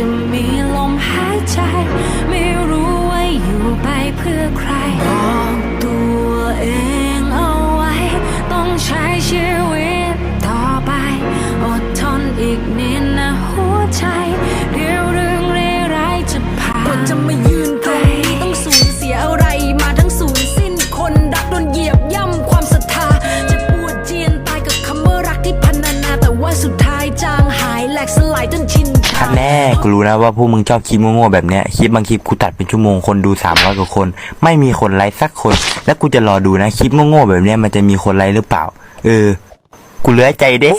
จะมีลมหายใจ อันแน่กูรู้นะว่าพวกมึงชอบคลิปโง่ๆแบบเนี้ยคลิปบางคลิปกูตัดเป็นชั่วโมงคนดู300กว่าคน ไม่มีคนไลค์สักคน แล้วกูจะรอดูนะคลิปโง่ๆแบบเนี้ยมันจะมีคนไลค์หรือเปล่า เออ กูเหลือใจเด้